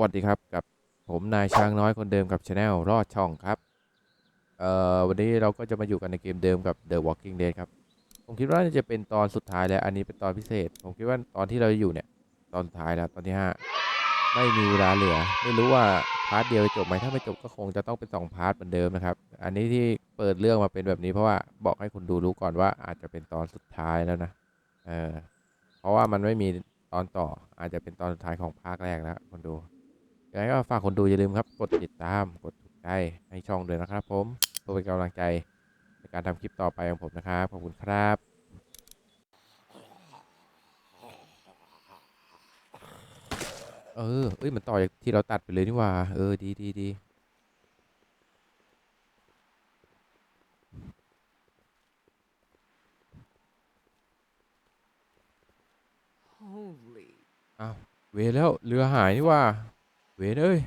วัสดีครับกับผมนายช้างน้อยคนเดิมกับช anel รอดช่องครับ เอ่อวันนี้เราก็จะมาอยู่กันในเกมเดิมกับ The Walking Dead ครับ ผมคิดว่าน่าจะเป็นตอนสุดท้ายแล้ว อันนี้เป็นตอนพิเศษ ผมคิดว่าตอนที่เราอยู่เนี่ย ตอนสุดท้ายแล้วตอนที่ห้าไม่มีเวลาเหลือ ไม่รู้ว่าพาร์ทเดียวจะจบไหมถ้าไม่จบก็คงจะต้องเป็นสองพาร์ทเหมือนเดิมนะครับ อันนี้ที่เปิดเรื่องมาเป็นแบบนี้เพราะว่าบอกให้คุณดูรู้ก่อนว่าอาจจะเป็นตอนสุดท้ายแล้วนะ เออเพราะว่ามันไม่มีตอนต่ออาจจะเป็นตอนสุดท้ายของภาคแรกแล้วคนดู ยังไงก็ฝากคนดูอย่าลืมครับ กดติดตาม กดถูกใจให้ช่องด้วยนะครับ ผมเพื่อเป็นกำลังใจในการทำคลิปต่อไปของผมนะครับ ขอบคุณครับเออ เอ้ย มันต่อจากที่เราตัดไปเลยนี่หว่า เออ ดีดีดี Holy. เวรแล้ว เรือหายนี่หว่า เวรเอ้ย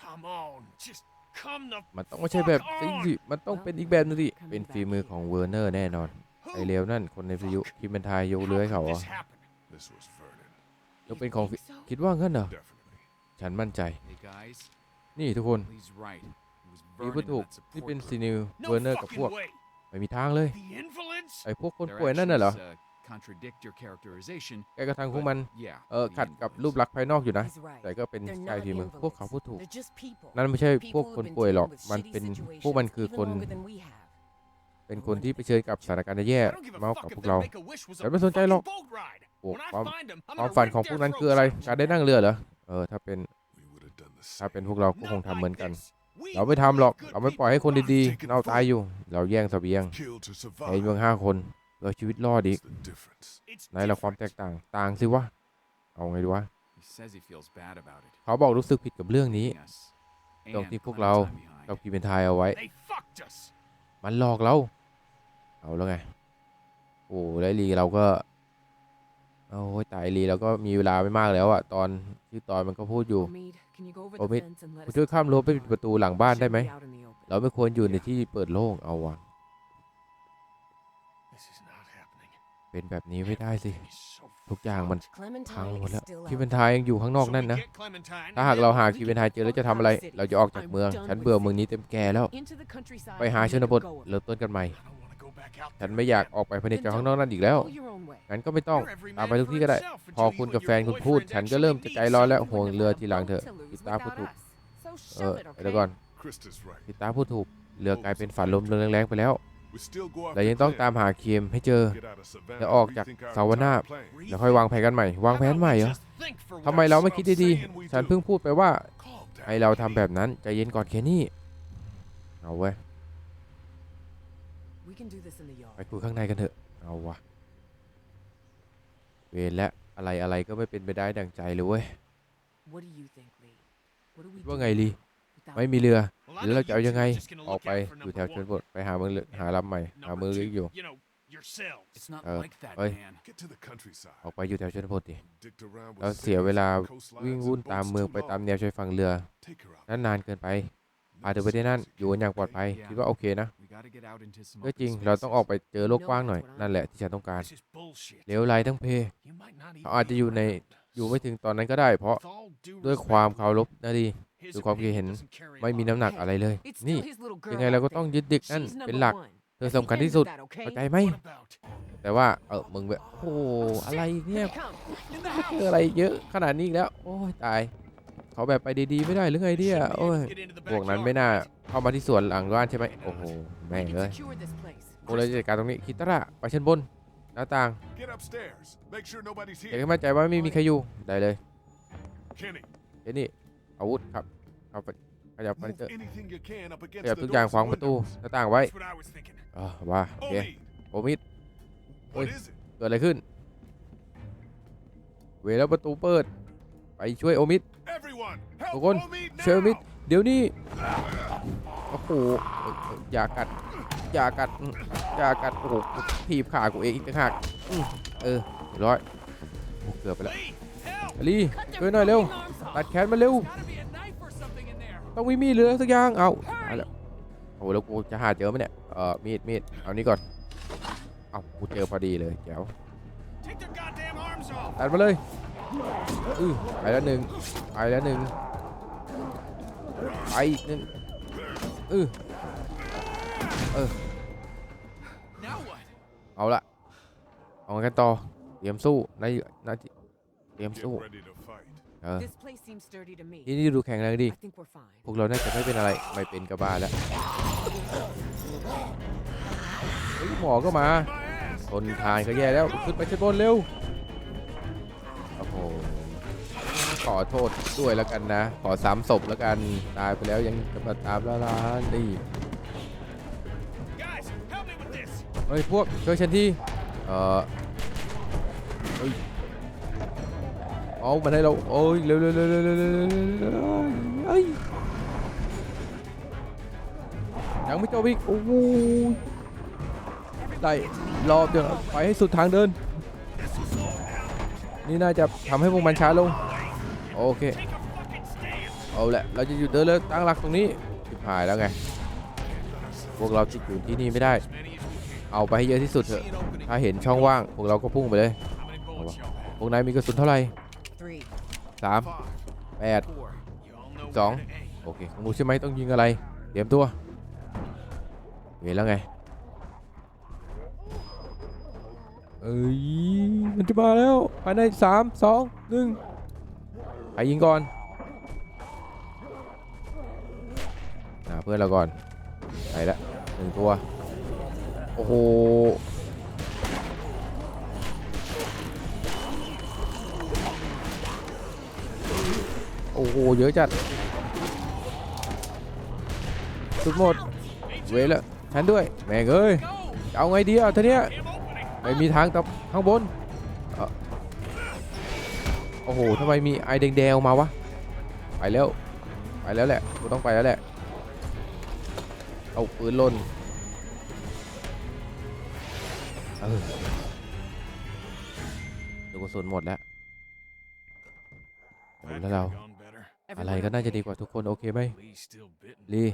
Come on, just come the มันต้องไม่ใช่แบบนี้สิ มันต้องเป็นอีกแบบนึงดิเป็นฝีมือของเวอร์เนอร์แน่นอน ไอเร็วนั่นคนในวิทยุคิดเป็นทายยกเรือให้เขาเหรอ this happen? This was Vernon. ยกเป็นของ Think so? คิดว่างั้นเหรอ Definitely. ฉันมั่นใจ Hey guys, นี่ทุกคน he's right. It was นี่ Vernon พูด and ถูก that นี่ support เป็น group. ซีนิว No เวอร์เนอร์กับพวก fucking way. ไม่มีทางเลย The invalids? ไอพวกคน Their ป่วยนั่นน่ะเหรอ actions, uh, contradict your characterization, แกกระทางพวก but มัน yeah, เออ the ขัดกับ invalids. รูปลักษณ์ภายนอกอยู่นะ He's right. แต่ก็เป็น They're ชาย not ฝีมือพวกเขา invalids. พูดถูก They're just people. นั่นไม่ใช่พวก People คน who've been ป่วยหรอก dealing with มัน shitty เป็น situations พวกมันคือ even คน longer than we have. เป็นคนที่เผชิญกับสถานการณ์แย่ I don't give a มาก fuck กว่า if พวก their เรา Make-A-Wish was a ฉันไม่สนใจหรอก fucking boat ride. โอ้ When I ความ find 'em, I'm ความ gonna ฝัน rip ของพว their กนั้นคืออะไร throats out. การได้นั่งเรือเหรอ เออ ถ้าเป็น We would have done the ถ้า same. เป็นพวกเราก็คง Not ทำเหมือน like กัน this. We เราไม่ทำหรอก good เราไม่ปล่อยให้คน people ดี rot. ๆเราตายอยู่ เราแย่งเสบียง Killed to ในเมือง survive. ห้าคน เพื่อชีวิตรอดอีก What's the difference? It's ไหนละความแตก different. ต่างต่างสิวะเอาไงดีวะ He says he feels bad about it. เขาบอกรู้สึกผิดกับเรื่องนี้ leaving us ตรง and ที่พวกเรา Clementine กับ behind. กีเป็นทายเอาไว้ They fucked us. มันหลอกเรา เอาแล้วไง โอ้แล้วลีเราก็โอ้ยตายลีเราก็มีเวลาไม่มากแล้วอะตอนที่ตอนมันก็พูดอยู่ Omid, can you go over Omid, the fence and let คุณ us ช่วยข้ามรั้วไปปิดประตูหลังบ้านได้ไหม Should be out in the open. เราไม่ควรอยู่ในที่เปิดโล่งเอาวะ เป็นแบบนี้ไม่ได้สิ He's so ทุกอย่างมัน Clementine พังหมด is แล้ว still คี out เป็นทายยังอยู่ข้างนอก So นั่น we นะ get Clementine ถ้า and หาก then เราหา we คี can เป็นทายเจอแล้วจะทำอะไร เราจะออกจากเมือง ฉันเบื่อเมืองนี้เต็มแก่แล้ว into the countryside ไปหา and ชน make บ a ท go of it. เริ่มต้นกันใหม่ I don't wanna go back out ฉัน there ไม่อยาก again. ออกไปพเนจรข้างนอกนั่นอีกแล้ว Go your own way. งั้นก็ไม่ต้อง You're every ตาม man ไปทุก for ที่ก็ได้ himself พอ until คุณ you กับ and แฟน your คุณพูด boyfriend ฉันก็เริ่ม actually จะใจ need ร้อนแล้ว something. ห่วงเรือทีหลังเถอะ To lose พิตาพูด without ถูก us. So เออ shove it, เดี๋ยว okay? ก่อน Krista's right. พิตาพูดถูก เรือกลายเป็นฝันลมแรงๆไปแล้ว We still go เรา after ยังต้อง Claire. ตามหาเคียมให้เจอ Get out of Savannah แล้วออก and จาก rethink our สาวนา entire plan. แล้วค่อยวางแผนกันใหม่ วางแผนใหม่เหรอ Just think for ทำไม once. เราไม่คิดดีๆฉันเพิ่งพูดไปว่า Calm down. ให้เราทำแบบ Kenny. นั้นใจเย็นก่อนแค่นี้เอาเว้ย We can do this in the ไป yard. คุยข้างในกันเถอะ เอาวะ เวรและอะไรอะไรก็ไม่เป็นไปได้ดังใจเลยเว้ย What do you think, Lee? What do we ว่า do ไงลี without ไม่มีเรือ Well, I หรือ know เรา you จะเอายังไง two are just gonna ออก look ไป out for อยู่ number แถวชน one. บทไปหาเมืองเรือหาลำใหม่หา Number เมืองเรือ two, อยู่ you know, yourselves. It's not Uh, like that, oi. man. Get to the countryside. ออกไปอยู่แถวชนบทดิ Dicked around with เราเสียเวลา cities, coastlines, วิ่ง and วุ่น boats ตามเมือง too ไปตาม long. แนวชายฝั่งเรือ Take her out. นั้นนานเกินไปพา No เธอไปที่นั่น security, อยู่กันอย่างปลอดภัย okay? คิดว่าโอเคนะ We gotta get out into some ก็ open จริงเราต้องออก spaces. ไปเจอโลกกว้างหน่อยนั่นแหละที่ฉันต้องการ This is bullshit. เลวไหลทั้งเพ You might not even เขาอาจจะ be อยู่ใน around. อยู่ไม่ถึงตอนนั้นก็ได้ เพราะ With all due ด้วย respect, ความเคารพนะดี his ด้วยความคิดเห็น opinion doesn't carry a ไม่มี lot น้ำหนัก of อะไรเลย It's นี่ still his little girl ยังไงเราก็ out ต้อง there. ยึดเด็กนั่น She's เป็น number หลัก one. เธอ That's สำคัญ the ที่ end สุ of ด that, okay? เข้าใจไหม weight. What about? แต่ว่าเออมึงแบบโอ้โหอะไรเนี่ย Come. In the เจ house. ออะไรเยอะขนาดนี้อีกแล้ว โอ้ยตายเขาแบบไปดีๆไม่ได้หรือไงเนี่ย Shouldn't be โอ้ย able to get into the พวกนั้น backyard, ไม่น่า right? เข้ามาที่สวนหลังบ้านใช่ไหมโอ้โหแม่ง We เล can ย secure this place. พวกเราจะจัดการตรงนี้คิตาระไปชั้นบนหน้าต่าง Get upstairs. Make sure nobody's อยาก here. ให้มั่นใจว่าไม่มีใครอยู่ได้เลย Kenny, เดี๋ยวนี่อาวุธครับ เอาไปขยับเฟอร์นิ move เจอร์ anything you can up ข against ยับ the ทุกอย่าง doors ขวาง and ประตู windows. หน้าต่างไว้ That's what I was thinking. อ๋อว่าโอเค Omid, โอมิด what Oi. is it? เกิดอะไรขึ้น เวลาประตูเปิด ไปช่วยโอมิด Everyone, help ทุกคน Omid ช่วยโอมิด now. เดี๋ยวนี้โอ้โหเอ้ยเอ้ยอย่ากัดอย่ากัดอืมอย่ากัดโอ้โหถีบขากูเองอีกต่างหากอืมเออเรียบร้อยโอ้เกือบไปแล้ว Lee, help! อลีช่วยหน่อยเร็วตัดแขนมาเร็ว ต้องมีมีดเหลือสักอย่างเอาเอาแล้วโอ้โหแล้วกูจะหาเจอไหมเนี่ยเออมีดมีดเอานี้ก่อนเอากูเจอพอดีเลยแจ๋ว Take their goddamn arms off. ตัดมาเลยอือไปแล้วหนึ่งไปแล้วหนึ่งไปอีกหนึ่งอือเออ Now what? เอาละเอาไงกันต่อเตรียมสู้นายนายเตรียม Get สู้ ready to fight. เออ This place seems sturdy to me. ที่นี่ดูแข็งแรงดี I think we're fine. พวกเราน่าจะไม่เป็นอะไร ไม่เป็นกระบาแล้วเฮ้ยหมอก็มา My ass! ทนทานก็แย่แล้ว ขึ้นไปชั้นบนเร็ว โอ้โห ขอโทษด้วยแล้วกันนะ ขอสามศพแล้วกัน ตายไปแล้วยังจะมาตามล่าล้านดี Guys, help me with this. เฮ้ยพวกช่วยฉันที่เออ เอามาให้เราโอ้ยเร็วเร็วเร็วเร็วเร็วเร็วเฮ้ยยังไม่จบอีกโอ้ยได้รอบเดียวไปให้สุดทางเดิน นี่น่าจะทำให้พวกมันช้าลง โอเค เอาแหละ เราจะหยุดเดินแล้วตั้งหลักตรงนี้ผิดหายแล้วไง พวกเราจิตอยู่ที่นี่ไม่ได้ เอาไปให้เยอะที่สุดเถอะ ถ้าเห็นช่องว่าง พวกเราก็พุ่งไปเลย พวกนายมีกระสุนเท่าไหร่ สามแปด Four. You all know Song. where to aim. โอเคของรู้ใช่ไหมต้องยิงอะไร เตรียมตัวเห็นแล้วไง เอ้ย มันจะมาแล้วภายในสามสองหนึ่งใครยิงก่อนหาเพื่อนเราก่อนไปละหนึ่งตัว โอ้โห โอ้โห เยอะจัดสุดหมด เวละฉันด้วย แม่งเอ้ย เอาไงดีอะทีเนี้ไม่มีทางตับข้างบนเอ่อโอ้โหทำไมมีไอแดงๆออกมาวะ ไปแล้ว ไปแล้วแหละกูต้องไปแล้วแหละ เอาปืนล่นเออดูกระสุนหมดแล้วแล้วเรา could've gone better. อะไร ก็น่าจะดีกว่าทุกคนโอเคไหม Lee's still bitten. ลี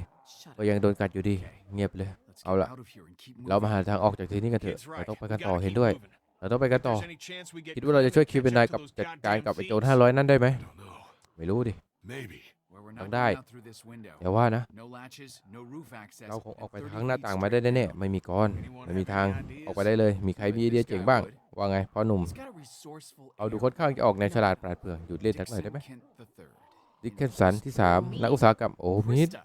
Shut ก็ up. ยังโดนกัดอยู่ดี เงียบเลย Let's เอา get ละ out of here and keep เรามา moving. หาทางออกจากที่นี่กันเถอะ Kid's เรา right. ต้องไป We กัน gotta ต่อ keep เห็นด้วย moving. เราต้องไปกัน If ต่อ there's any chance we get คิดว่าเราจะช่วยคิวเป็นนายกับ catch up to จัด those การกับ goddamn ไอ้โจร thieves. ห้าร้อยนั่นได้ไหม I don't know. ไม่รู้ดิ Maybe. Where we're Thằng not Đai. getting out through this window. แต่ว่านะ No latches, no roof access. เราคงออก and ไป30ทางหน้า feet ต่างมาได้ straight แน่ down. ๆไม่มีก้อนไม่มีทางออกไปได้เลย มีใครมีไอเดียเจ๋งบ้าง ว่าไงพ่อหนุ่ม He's got a resourceful เอาดู air. ค่อนข้างจะออกแนวฉลาดปราดเปรื่องหยุดเล่นสักหน่อยได้ไหม Dixon Kent III. ดิกเคนสันที่3นักอุตสาหกรรมโอ้มิด Krista,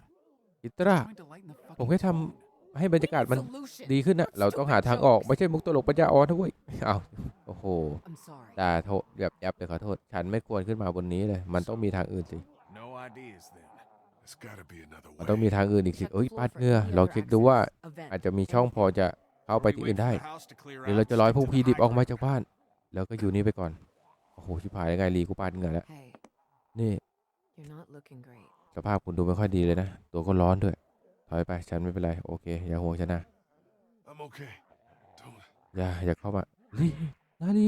อิตรา trying to lighten the ผม fucking แค่ท tone. ำให้บรรยากาศมัน Solution. ดีขึ้นนะเราต้องหาทางออก ไม่ใช่มุกตลกปัญญาอ่อนนะเว้ยเอาโอ้โห I'm sorry. ด่าโทษแบบยับเลยขอโทษ ฉันไม่ควรขึ้นมาบนนี้เลย มันต้องมีทางอื่นสิ No ideas then. There's gotta be another มันต้องมี way. ทางอื่นอีกสิ Check the เอ้ย floor ปาด for เหงื่อ any ลอง other เช็คดูว่า access. A vent. อาจจะมีช่องพอจะเข้าไป We ที่ wait อื่น for ได้ the house to clear หรือเรา out จะ and ร้อย stick พวก to พี the ดิบ high ออกมา ground. จากบ้าน แล้วก็อยู่นี่ไปก่อน โอ้โหชิบหายยังไงลีกูปาดเหงื่อแล้ว Hey, นี่ you're not looking great. สภาพคุณดูไม่ค่อยดีเลยนะ ตัวก็ร้อนด้วย ถอยไปฉันไม่เป็นไร โอเค อย่าห่วงฉันนะ I'm okay. Don't. อย่าอย่าเข้ามาลีนาลี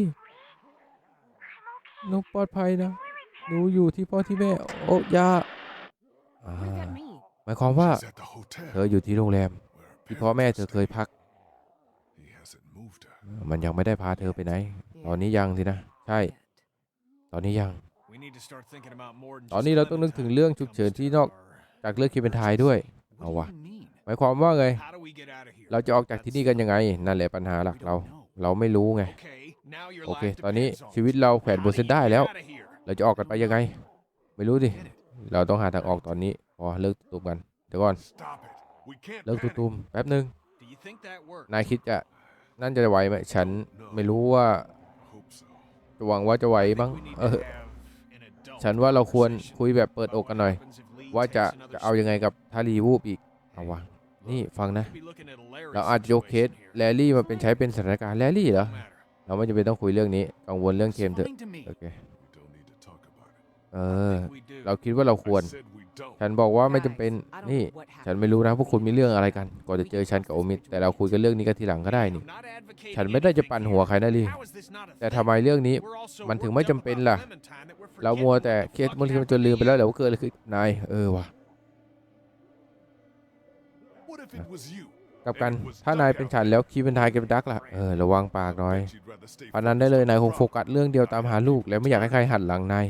หนูปลอดภัยนะหนูอยู่ที่พ่อที่แม่ โอ้อยาอ่า What does that mean? หมายความว่า She's at the hotel. เธออยู่ที่โรงแรม where her ที่พ่อแม่ parents เธอ stay. เคยพัก He hasn't moved her. มันยังไม่ได้พาเธอไปไหน ตอนนี้ยังสินะ ใช่ Yet. ตอนนี้ยัง We need to start thinking about more than ตอน just นี้เราต้องนึกถึง Clementine เรื่อง when it ฉุก comes เฉิน to ที่นอก our- จากเรื่องคิวเป็นไทยด้วย What Ờ, do wow. you mean? หมายความว่าไง How do we get out of here? เราจะออกจากที่นี่กันยังไง นั่นแหละปัญหาหลัก We เรา don't know. เราไม่รู้ไง Okay, now your โอเค life ตอนนี้ depends on ชีวิตเราแขวนบน How เส้น do ได้ you แล้ว get out of here? เราจะออกกันไปยังไง ไม่รู้ดิ Get it. เราต้องหาทางออกตอนนี้ พอเลิกตุมกัน เดี๋ยวก่อน Stop it. We can't เลิก panic. ตุมๆแป๊บหนึ่ง Do you think that worked? นายคิดจะ นั่นจะไหวไหม ฉันไม่รู้ว่า Hope so. จะหวังว่าจะไหว I think มั้ง we need เอ to อ have an adult ฉันว่าเราควร conversation คุยแบบเปิดอกกันหน่อย about what happens if Lee ว่าจะ takes another จะเอายังไงกับทารีวูบอีกเอาวะนี่ฟังนะ step. Maybe looking at a Larry เราอาจจะยกเคส situation here. แลลี่มาเป็นใช้เป็นสถานการณ์แลลี่เหรอ No matter. เราไม่จำเป็นต้องคุยเรื่องนี้กังวลเรื่อง It's เกมเถอะ fine to me. โอเค We don't need to talk about it. เอ I อ think we do. เราคิดว่าเราควร I said we don't. ฉันบอกว่าไม่จำเป็น Guys, I don't นี่ know what ฉัน happened. ไม่รู้นะพวกคุณมีเรื่องอะไรกัน ก่อนจะเจอฉันกับโอมิดแต่เราคุยกันเรื่องนี้กันทีหลังก็ได้นี่ I'm not advocating ฉันไม่ได้จะปั่น anything หัว here. ใครนะลี How is this not a แต่ thing? ทำไมเรื่องนี้ We're all so มันถึง worked ไม่ up จำเป็น about ล่ะ Clementine that we're เรามัว forgetting แต่ what the เคส fuck มันคือ happened จนลืม to ไปแล้ว Eve. เดี๋ยวว่าเกิดอะไรขึ้นนายเออว่ะ What if it was you? กลับกันถ้านายเป็นฉันแล้วคีเป็นทายแกเป็นดักล่ะเออระวังปากหน่อย She'd rather stay พนันได้เลยนายคงโฟกัสเรื่องเดียวตามหาลูกและไม่อยากให้ใครหันหลังนาย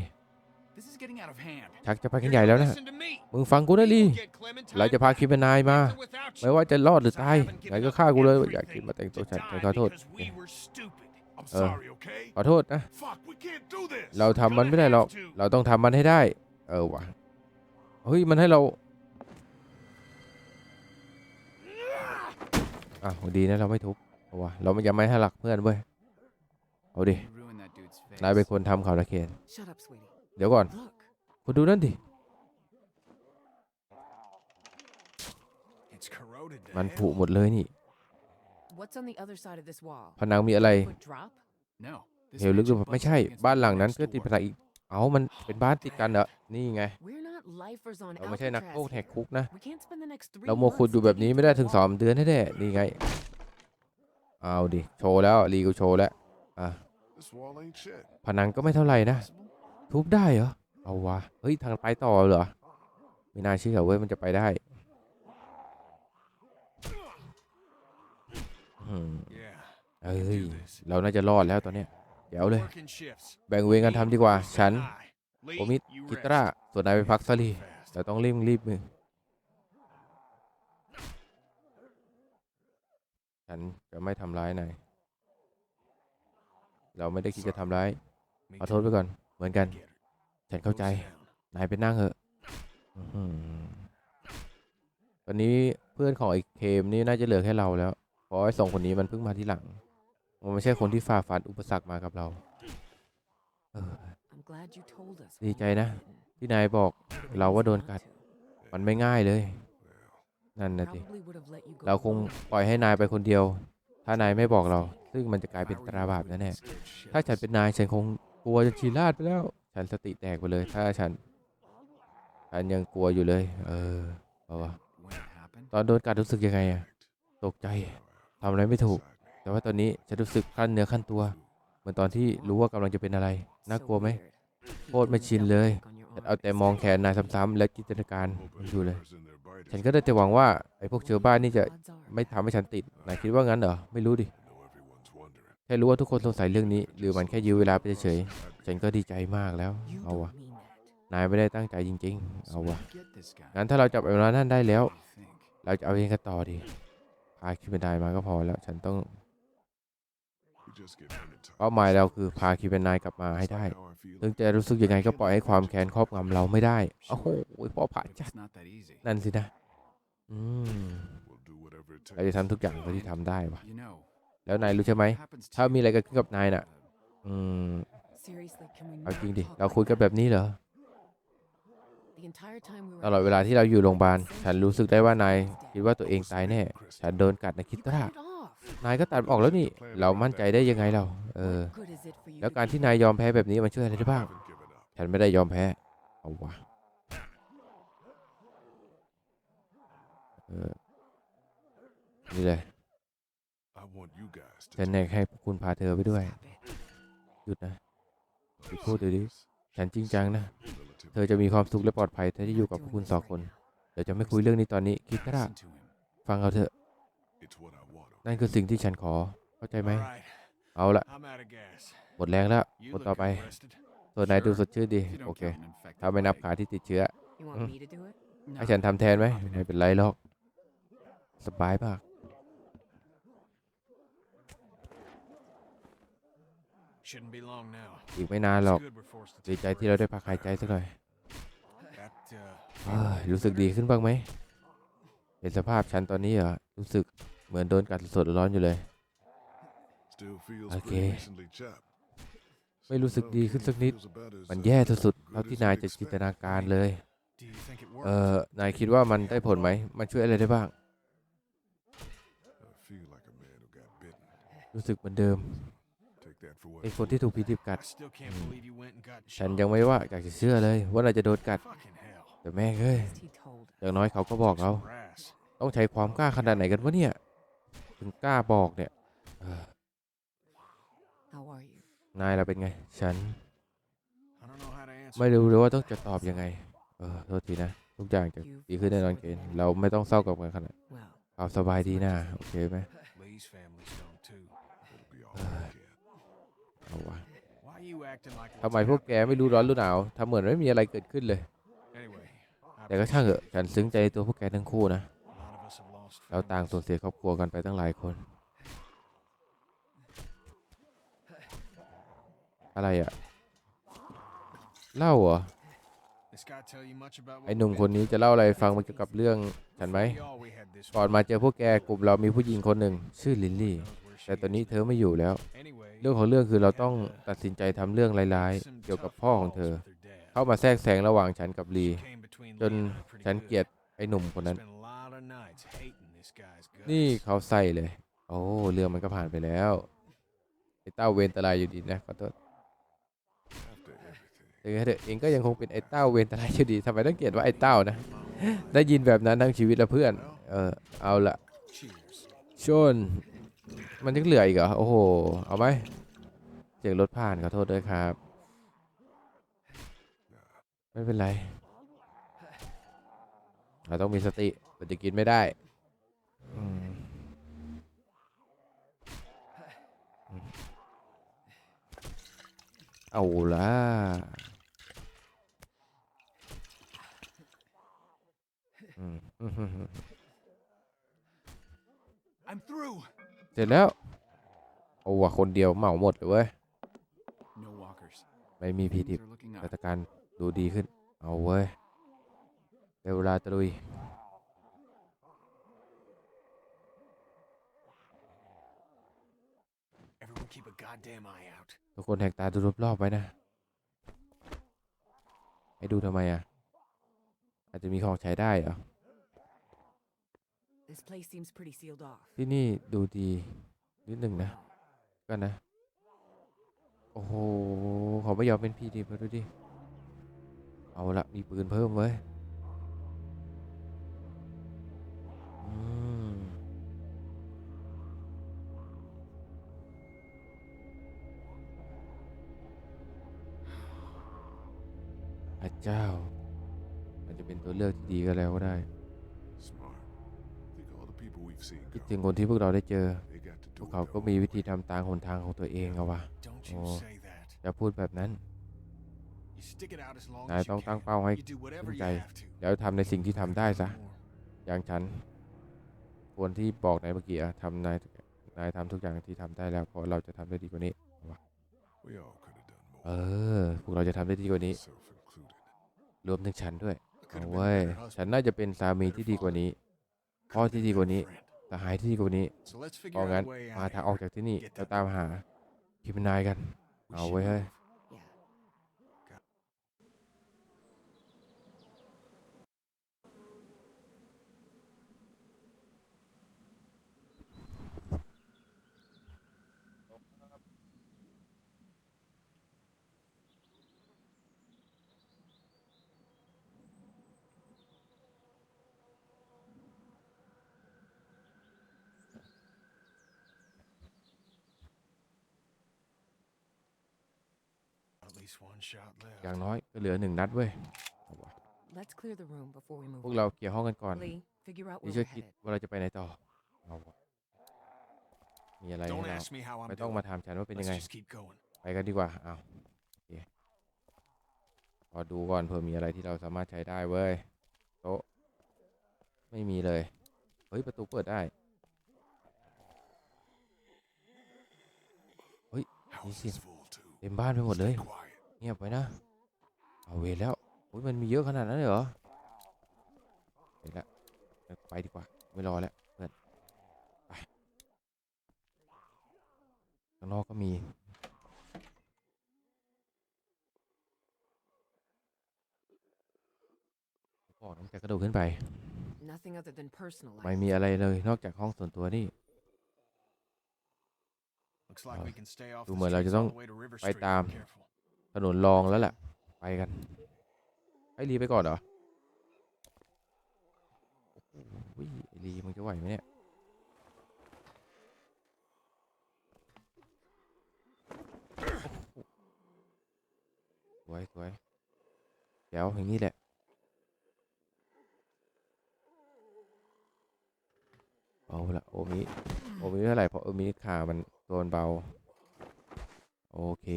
This is getting out of hand. ชักจะไป You're กันใหญ่แล้วนะ gonna listen to me. มึงฟังกูนะลี We'll get Clementine เราจะพาคีเป็นนายมา with or without you. ไม่ว่าจะรอดหรือตาย I haven't ไหน given ก็ up ฆ่ากูเลยอยาก everything กินมาแต่งตัว to ฉันฉัน die ขอโทษ because we were stupid. I'm Uh. sorry, okay? ขอโทษนะ Fuck, we can't do this. เราทำมันไม่ได้หรอก เราต้องทำมันให้ได้ เออว่ะเฮ้ย มันให้เราอะดีนะเราไม่ทุบเอาวะเราไม่ยังไม่ให้หลักเพื่อนเว้ย เอาดิ You ruined that dude's face. นายเป็นคนทำข่าวตะเคน Shut up, sweetie. เดี๋ยวก่อน Look. คุณดูนั่นดิ It's corroded to มัน hell. ผุหมดเลยนี่ What's on the other side of this wall? ผนังมีอะไร Foot drop? No. This เหวลึกหรือเป mansion ล่าไม่ butts ใช่ up against บ้าน the หลังนั้น next ก็ติดผ door. นังอีก เอามันเป็นบ้านติดกันเหรอนี่ไง We're not lifers on เราไม่ใช่นักโทษ Alcatraz แหก here. คุกนะ We can't spend the next three เราโมวขุด months อยู่แบบนี้ digging ไม่ได้ through ถึง the สอง wall. เดือนแน่ๆนี่ไง เอาดิ โชว์แล้วรีกูโชว์แล้วอะ This wall ain't shit. ผนังก็ไม่เท่าไหร่นะ Possible? ทุบได้เหรอ เอาวะ เฮ้ย ทางไปต่อเหรอ ไม่น่าเชื่อเว้ย มันจะไปได้อืม Yeah. เอ้ยเราน่าจะรอดแล้วตอนเนี้ยเดี๋ยวเลย Work in shifts. แบ่งเวรกันทำดีกว่า ฉัน Lee, ผมมี you กิ rest. ตราร์ส่วนนายไปพักซะลี Fast. แต่ต้องรีบรีบมือฉันจะไม่ทำร้ายนายเราไม่ได้คิดจะทำร้าย Me ขอโทษไปก่อน เหมือนกัน Get it. ฉันเข้าใจ Go sit down. นายไปนั่งเถอะอื้อหือตอนนี้เพื่อนของไอ้เคมนี่น่าจะเหลือแค่เราแล้วเพ ราะไอ้สองคนนี้มันเพิ่งมาที่หลัง มันไม่ใช่คนที่ฝ่าฟันอุปสรรคมากับเรา เออ ดีใจนะ ที่นายบอกเราว่าโดนกัด มันไม่ง่ายเลย นั่นนะสิเราคงปล่อยให้นายไปคนเดียว ถ้านายไม่บอกเรา ซึ่งมันจะกลายเป็นตราบาป would've แน่ถ้าฉันเป็นนายฉันคงกลัวจนชีราดไปแล้ว ฉันสติแตกไปเลย ถ้าฉัน ฉันยังกลัวอยู่เลย เออเอาวะตอนโดนกัดรู้สึกยังไงอะตกใจ ทำอะไรไม่ถูก แต่ว่าตอนนี้ฉันรู้สึกขั้นเนื้อขั้นตัว เหมือนตอนที่รู้ว่ากำลังจะเป็นอะไร น่ากลัวไหมโคตรไม่ชินเลยฉันเอาแต่มองแขนนายซ้ำๆและจินตนาการมันอยู่เลย ฉันก็ได้แต่หวังว่าไอ้พวกเชื้อบ้านนี่จะไม่ทำให้ฉันติดนายคิดว่างั้นเหรอไม่รู้ดิแค่รู้ว่าทุกคนสงสัยเรื่องนี้ หรือมันแค่ยื้อเวลาไปเฉยๆฉันก็ดีใจมากแล้วเอาวะนายไม่ได้ตั้งใจจริง ๆ เอาวะงั้นถ้าเราจับไอ้เวลานั่นได้แล้ว เราจะเอาเองกันต่อดิ พาคิวเปนไนายมาก็พอแล้ว ฉันต้อง We just get Clementine. เป้าหมายเราคือพาคิวเปนไนายกลับมาให้ It's ได้ like how I feel ถึงจะรู้สึกยังไงก็ปล่อยให้ความแค้นครอบงำเราไม่ได้โอ้โหพ่อผ่า But จัด it's not that easy. นั่นสินะอืม We'll do whatever it เราจะ takes. ทำทุกอย่างเท่าที่ทำได้วะ You know, แล้วนายรู้ใช่ไหม what happens to ถ้ามีอะไร you, เกิดขึ้นกับนายน่ะ uh, อืม Seriously, can we เอา not จริงดิ talk เรา like คุยกัน that? แบบนี้เหรอ The entire time we were ตลอดเวลาที่เราอยู่โรงพยาบาล ฉันรู้สึกได้ว่านายคิดว่าตัวเองตายแน่ ฉันโดนกัดนะคิด You ว่านายก็ตัดออกแล้วนี่ เรามั่นใจได้ยังไงเรา เออ แล้วการที่นายยอมแพ้แบบนี้มันช่วยอะไรได้บ้าง ฉันไม่ได้ยอมแพ้ เอาวะเออ นี่เลยฉัน take อยากให้คุณพาเธอไปด้วย หยุดนะหยุดพูดเดี๋ยวนี้ฉันจริงจังนะ เธอจะมีความสุขและปลอดภัยถ้าที่อยู่ Not กับพวก doing คุณ this สอง right คน now. เดี๋ยวจะไม่คุยเรื่องนี้ตอนนี้ คิดก็ได้ listen to him. ฟังเอาเถอะ It's what I want. นั่นคือสิ่งที่ฉันขอ เข้าใจไหม All right. เอาละ I'm out of gas. หมดแรงแล้ว You คน look ต่อไป good rested. ส่วนนายดู Sure. สดชื่นดี If you โอ don't เค count an infected ถ้าไม่นับ leg. ขาที่ติดเชื้อ You want Mm. me to do it? ให้ No, ฉันทำแทนไหม pop it ไม่ in. เป็นไรหรอก สบายมาก Shouldn't be long now. อีกไม่นานหร It's อก good we're forced to ดี take ใจ a ที่เรา break. ได้พักหายใจสักหน่อย That, uh, เอ้ยรู้สึกดีขึ้นบ้างไหมเห็นสภาพฉันตอนนี้เหรอรู้สึกเหมือนโดนกัดสดๆร้อนๆอยู่เลย Still feels Okay. pretty recently chopped. ไม่รู้สึกดีขึ้นสักนิด Feels about as, มัน uh, แย่สุดๆ good เท่าที่ as นาย you'd จะจินต expect. นาการเลย do you think it เอ worked? อนายคิดว่ามันได้ผลไหม มันช่วยอะไรได้บ้าง I feel like a man who got bitten. รู้สึกเหมือนเดิม Take that for what เป็น it's คนที่ถูกพิษดิบกัด I still can't Mm. believe you went and got ฉัน shot. ยังไม่ว่าอยากจะเชื่อเลยว่านายจะโดนกัด Fucking hell. แต่แม่งเอ้ย At least he told us. อย่างน้อยเขาก็บอกเรา Some brass. ต้องใช้ความกล้าขนาดไหนกันวะเนี่ย ถึงกล้าบอกเนี่ยเออ How are you? นายเราเป็นไง ฉัน I don't know how to answer. ไม่รู้เลยว่าต้องจะตอบยังไง เออโทษทีนะ ทุกอย่างจะ You've ดีขึ้นแน่นอน lost เกณฑ์ weight. เราไม่ต้องเศร้ากับกันขนาด Well, เอาสบายดีนะ โอเคไหม เอาวะ Why are you acting like ทำไมพวกแกไม่รู้ร้อนรู้หนาวทำเหมือนไม่มีอะไรเกิดขึ้นเลย Anyway, I แต่ก็ช่างเถอะฉันซึ้งใจในตัวพวกแกทั้งคู่นะ a lot of us have lost เราต่าง families. สูญเสียครอบครัวกันไปตั้งหลายคน อะไรอะเล่าเหรอ This guy tell you much about what ไอ้หนุ่ม we've คน been นี้ through? จะเล่าอะไรให้ฟังมันเกี่ยวกับเรื่องฉันไหม We all we had this ก่อน one. มาเจอพวกแกกลุ่มเรามีผู้หญิงคนหนึ่งชื่อลิลลี่ Knows where she แต่ตอนนี้ is. เธอไม่อยู่แล้ว Anyway, เรื่องของเรื่องคือเราต้อง we had, uh, ตัดสินใจทำเรื่องร้าย some ๆเกี่ยวกับ tough พ่อของ calls เธอ with her dad. เข้ามาแทรกแซงระหว่างฉันกับลี She came between จน Lee and I pretty ฉัน good. เกลียดไอ้หนุ่มคนนั้น Spent a lot of nights hating this guy's guts. นี่เขาใส่เลย โอ้เรื่องมันก็ผ่านไปแล้วไอ้เต้าเวรตรายอยู่ดีนะขอโทษ After everything, เองเถอะเองก็ยังคงเป็นไอ้เต้าเวรตรายอยู่ดีทำไมต้องเกลียดว่าไอ้เต้านะ ได้ยินแบบนั้นทั้งชีวิตแล้วเพื่อน เออเอาละ Cheers. ชน มันยังเหลืออีกเหรอ โอ้โห เอาไหมเสียงรถผ่านขอโทษด้วยครับ ไม่เป็นไร เราต้องมีสติเราจะกินไม่ได้เอาละอืมอืมอืมอืม I'm through. เสร็จแล้ว โอ้ว่ะคนเดียวเหมาหมดเลยเว้ย No walkers. ไม่มีพี Things ดิบ are looking ส up. ถานการณ์ดูดีขึ้น เอาเว้ยเดี๋ยวเวลาตะลุย Everyone keep a goddamn eye out. ทุกคนแหกตาดูรอบๆไว้นะ ให้ดูทำไมอะ อาจจะมีของใช้ได้เหรอ This place seems pretty sealed off. ที่นี่ดูดีนิดหนึ่งนะก็นนะ โอ้โหเขาไม่ยอมเป็นพีดิบมาดูดิ เอาละมีปืนเพิ่มเว้ยอืมพระเจ้ามันจะเป็นตัวเลือกที่ดีก็แล้วก็ได้ คิด come. ถึงคนที่พวกเราได้เจอ They got to พ do วก it เขา their ก็ own มีวิธี way. ทำตามหนทางของตัวเองเอาวะ Don't you Oh. say that. อย่าพูดแบบนั้น You stick it out as long นาย as ต้อง you ตั้ง can. เป้าให้ You do whatever ขึ้น you ใจ have to. แล้วทำในสิ่งที่ทำได้ซะ More. อย่างฉันควรที่บอกนายเมื่อกี้อะทำนาย นายทำทุกอย่างที่ทำได้แล้วเพราะเราจะทำได้ดีกว่านี้ We all could have done เอ more, อพวกเราจะทำได้ดีกว่านี้ self included. รวมถึงฉันด้วย I could เอา have been a เว้ย better husband, ฉันน่าจะเป็นสามีที่ดีกว่านี้ พ่อ could have ที่ been ดี a กว่า better นี้ friend. สหายที่ดีกว่านี้ So let's เพราะ figure งั้น out a way มา out ทาง of ออก here. จากที่นี่ Get แล้ว that ตาม boat. หาคิดเป็นนายกัน We เอา should ไว้ยเอย่าง left. น้อยก็เหลือหนึ่งนัดเว้ยเอาวะ Let's clear the room before we move. พวก on. เราเคลียร์ห้องกันก่อน Lee, figure out นี่ where ช่วย we're คิด headed. ว่าเราจะไปไหนต่อเอาวะมีอะไรให้ Don't เรา ask me how I'm ไม่ต้อง doing. มาถามฉันว่าเป็นยัง Let's ไง just keep going. ไปกันดีกว่าเอาโอเคพอดูก่อนเผื่อมีอะไรที่เราสามารถใช้ได้เว้ยโต๊ะไม่มีเลย เฮ้ย ประตูเปิดได้ House see. is full too. เต็มบ้านไปหมดเลย Stay quiet. เงียบไว้นะ เอาเวรแล้วอุ้ยมันมีเยอะขนาดนั้นเลยเหรอเห็นละไปดีกว่าไม่รอแล้วเพื่อนไปข้างนอกก็มีบอกน้ำจะกระโดดขึ้นไป Nothing other than personal ไม่ items. มีอะไรเลยนอกจากห้องส่วนตัวนี่ Looks like Uh, we can stay off ดู the เหมือนเรา streets จะต้อง all the way to River ไป Street. ตาม Be careful. ถนนรองแล้วแหละ ไปกัน ให้รีไปก่อนเหรอโอ้โหไอรีมึงจะไหวไหมเนี่ยสวยสวยเดี๋ยวอย่างนี้แหละเอาละโอมีโอ้มีเท่าไหร่เพราะเอมีขามันตัวมันเบา โอเค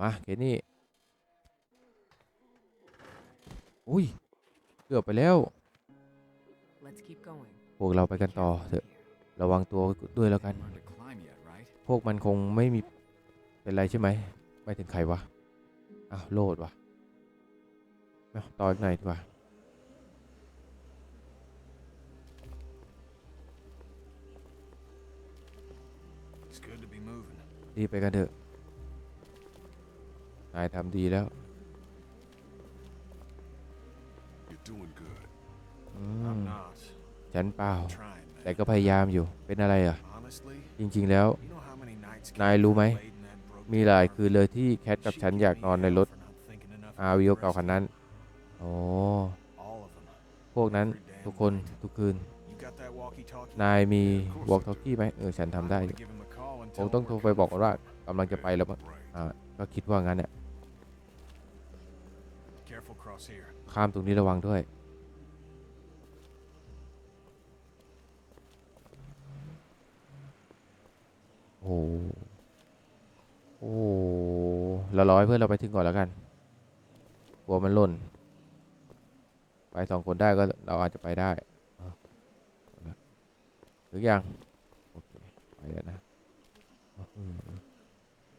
มาเกนี่อุ้ย เกือบไปแล้ว Let's keep going. พวกเราไปกันต่อ Careful เถอะ here. ระวังตัวด้วยแล้วกัน Learn to climb yet, right? พวกมันคงไม่มี เป็นไรใช่ไหม ไม่ถึงใครวะ อ้าวโลดวะเอาต่ออีกหน่อยดีกว่า It's good to be moving. รีบไปกันเถอะ นายทำดีแล้ว You're doing good. อื I'm ม not. ฉันเปล่า I'm trying, แต่ man. ก็พยายามอยู่เป็นอะไรอะ Honestly, จริงๆแล้ว you know how many nights นายรู้ไหม Kate laid in that broken มีหลาย car? คืนเลยที่แคทกับฉันอยากนอนในรถ For not thinking enough อา about วี the เก่า rest คัน of นั้น them. โอ้ All of them. พวกนั้น Every damn ทุกคน night. ทุกคืน You got that walkie-talkie? นายมี Yeah, of course วอ I ล์กทอกกี้ไหมเออ ฉันทำได้ I'm อยู่ gonna give him a call and คง tell ต้อง him โทร we're ไปบอก coming. ว่ากำลังจะไปแล้วมั้ง Right. อ่า ก็คิดว่างั้นเนี่ย Careful cross here. ข้ามตรงนี้ระวังด้วย โอ้โหโอ้โหเรารอให้เพื่อนเราไปถึงก่อนแล้วกันกลัวมันหล่น ไปสองคนได้ก็เราอาจจะไปได้เอาถึงยังโอเคไปแล้วนะ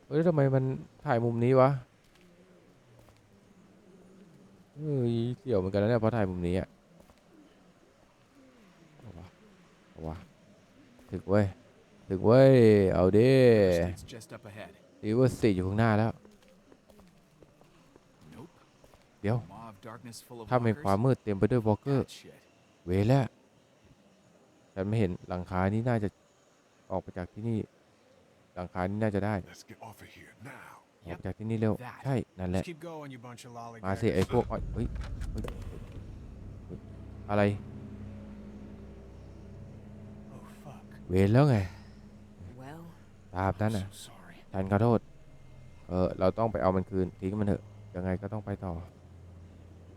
เฮ้ยทำไมมันถ่ายมุมนี้วะ เฮ้ยเสี่ยวเหมือนกันแล้วเนี่ยเพราะถ่ายมุมนี้อะเอาวะเอาวะถึกเว้ยถึกเว้ยเอาดิ It's just up ahead. รีเวอยู่ข้างหน้าแล้ว เดี๋ยวถ้าเป็นความมืดเต็มไปด้วยวอลเกอร์ เวแล้วฉันไม่เห็นหลังคานี้น่าจะออกไปจากที่นี่ หลังคานี้น่าจะได้ Let's get off of here now. ออกไปจากที่นี่เร็ว that ใช่ นั่นแหละ Just keep going, you bunch of มาสิ lollygaggers. ไอ้พวกอ้อยเฮ้ยเฮ้ยเฮ้ยอะไร Oh fuck. เวรแล้วไง Well, ตามนั้น I'm น่ะ so sorry. ฉันขอโทษ เออ เราต้องไปเอามันคืน ทิ้งมันเถอะ ยังไงก็ต้องไปต่อ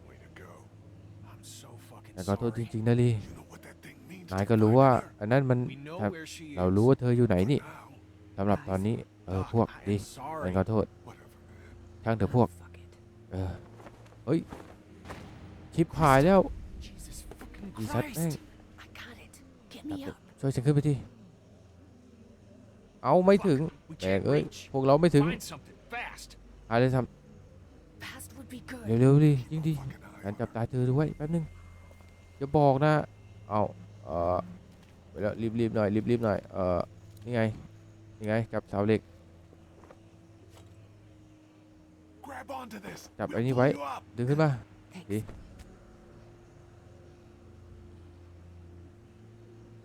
Way to go. I'm so fucking ฉันขอโทษจ sorry. ริงๆนะลี You know what that thing means นาย to ก็รู้ว่า find her. อันนั้นมัน We know ครับ where she is. เรารู้ว่าเธออยู่ไหน For นี่ now, สำหรับตอนนี้ เออ พวก I ดี am ฉัน sorry. ขอโทษ whatever, man. ช่างเถอะพวก fuck it. เออเฮ้ยชิปหายแล้ว Jesus fucking อีสัตว์แม่ง Christ. I got it. Get me up. ช่วยฉันขึ้นไปทีเอาไม่ถึง We แม่ง can't เอ้ย reach. พวกเราไม่ถึง Find something fast. อะไรท Fast would be good. ำเร็วๆดิยิ่งดี Fucking eye ฉันจับตาเธอด้วยแป๊บนึงจะบอกนะ เอาเออไปแล้วรีบๆหน่อยรีบๆหน่อย เออนี่ไง นี่ไงจับเสาเหล็ก จับ We'll ไอ้นี่ pull ไว้ you up. ดึงขึ้นมา Thanks. ดี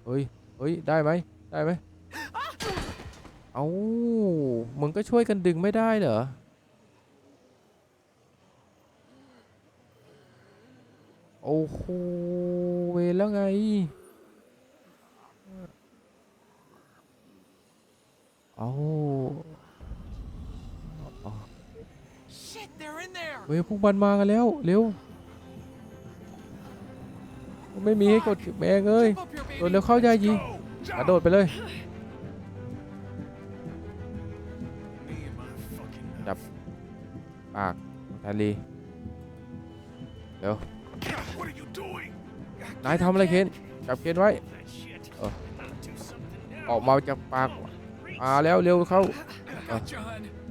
เฮ้ยเฮ้ย ได้ไหม ได้ไหม เอามึงก็ช่วยกันดึงไม่ได้เหรอ โอ้โห เวรแล้วไงเอาเอา Shit, they're in there! เฮ้ยพวกมันมากันแล้ว เร็ว ไม่มีให้กดแมงเอ้ยโดน baby! เร็วเข้ายายีกระโดดไปเลย จับ ปากแทนลีเร็วนายทำอะไรเคนจับเคนไว้ ออกมาจากปากมาแล้วเร็วเข้า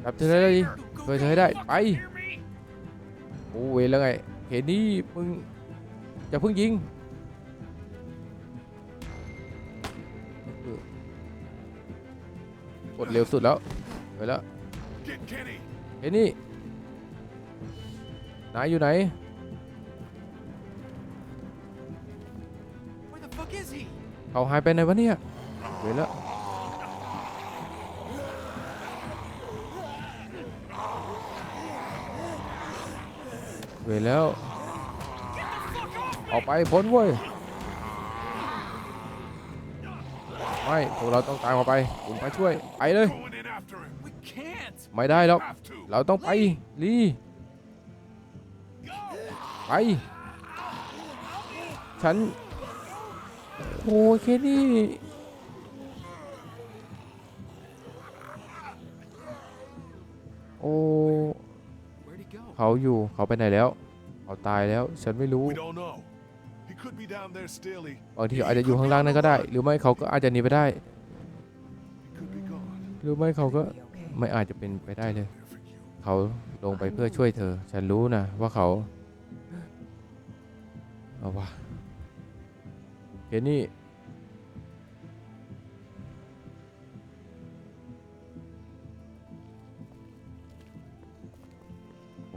จับเธอได้เลยช่วยเธอได้ ไป โอ้เวรแล้วไงเคนนี่มึงจะเพิ่งยิงกดเร็วสุดแล้วไปแล้ว Get Kenny. เคนนี่นายอยู่ไหน Where the fuck is he? เขาหายไปไหนวะเนี่ยเวรแล้ว เวแล้ว ออกไปพ้นเว้ย ไม่พวกเราต้องตามเขาไปผมไปช่วย ไปเลย ไม่ได้หรอก เราต้องไป ลีไป ฉัน โอ้ยแค่นี้โอ้ เขาอยู่เขาไปไหนแล้ว เขาตายแล้วฉันไม่รู้ We don't know. He could be down there still. He, บางทีเขาอาจจะอยู่ข้างล่างนั่นก็ได้ หรือไม่เขาก็อาจจะหนีไปได้ he could be gone. หรือไม่เขาก็ Be okay. ไม่อาจจะเป็นไปได้เลย Here for you. เขาลงไปเพื่อช่วยเธอ ฉันรู้นะว่าเขาเอาวะเคนนี่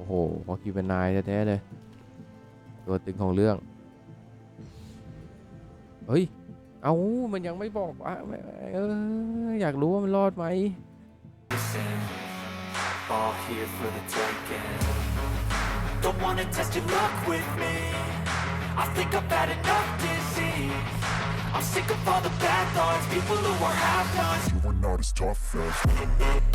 โอ้โหพอคิดเป็นนายแท้ๆเลย ตัวตึงของเรื่อง เฮ้ย เอามันยังไม่บอกว่าไม่เอออยากรู้ว่ามันรอดไหม all here for the taking. Don't wanna test your luck with me. I think I've had enough disease. I'm sick of all the bad thoughts, people who are half-nots. You were not as tough as.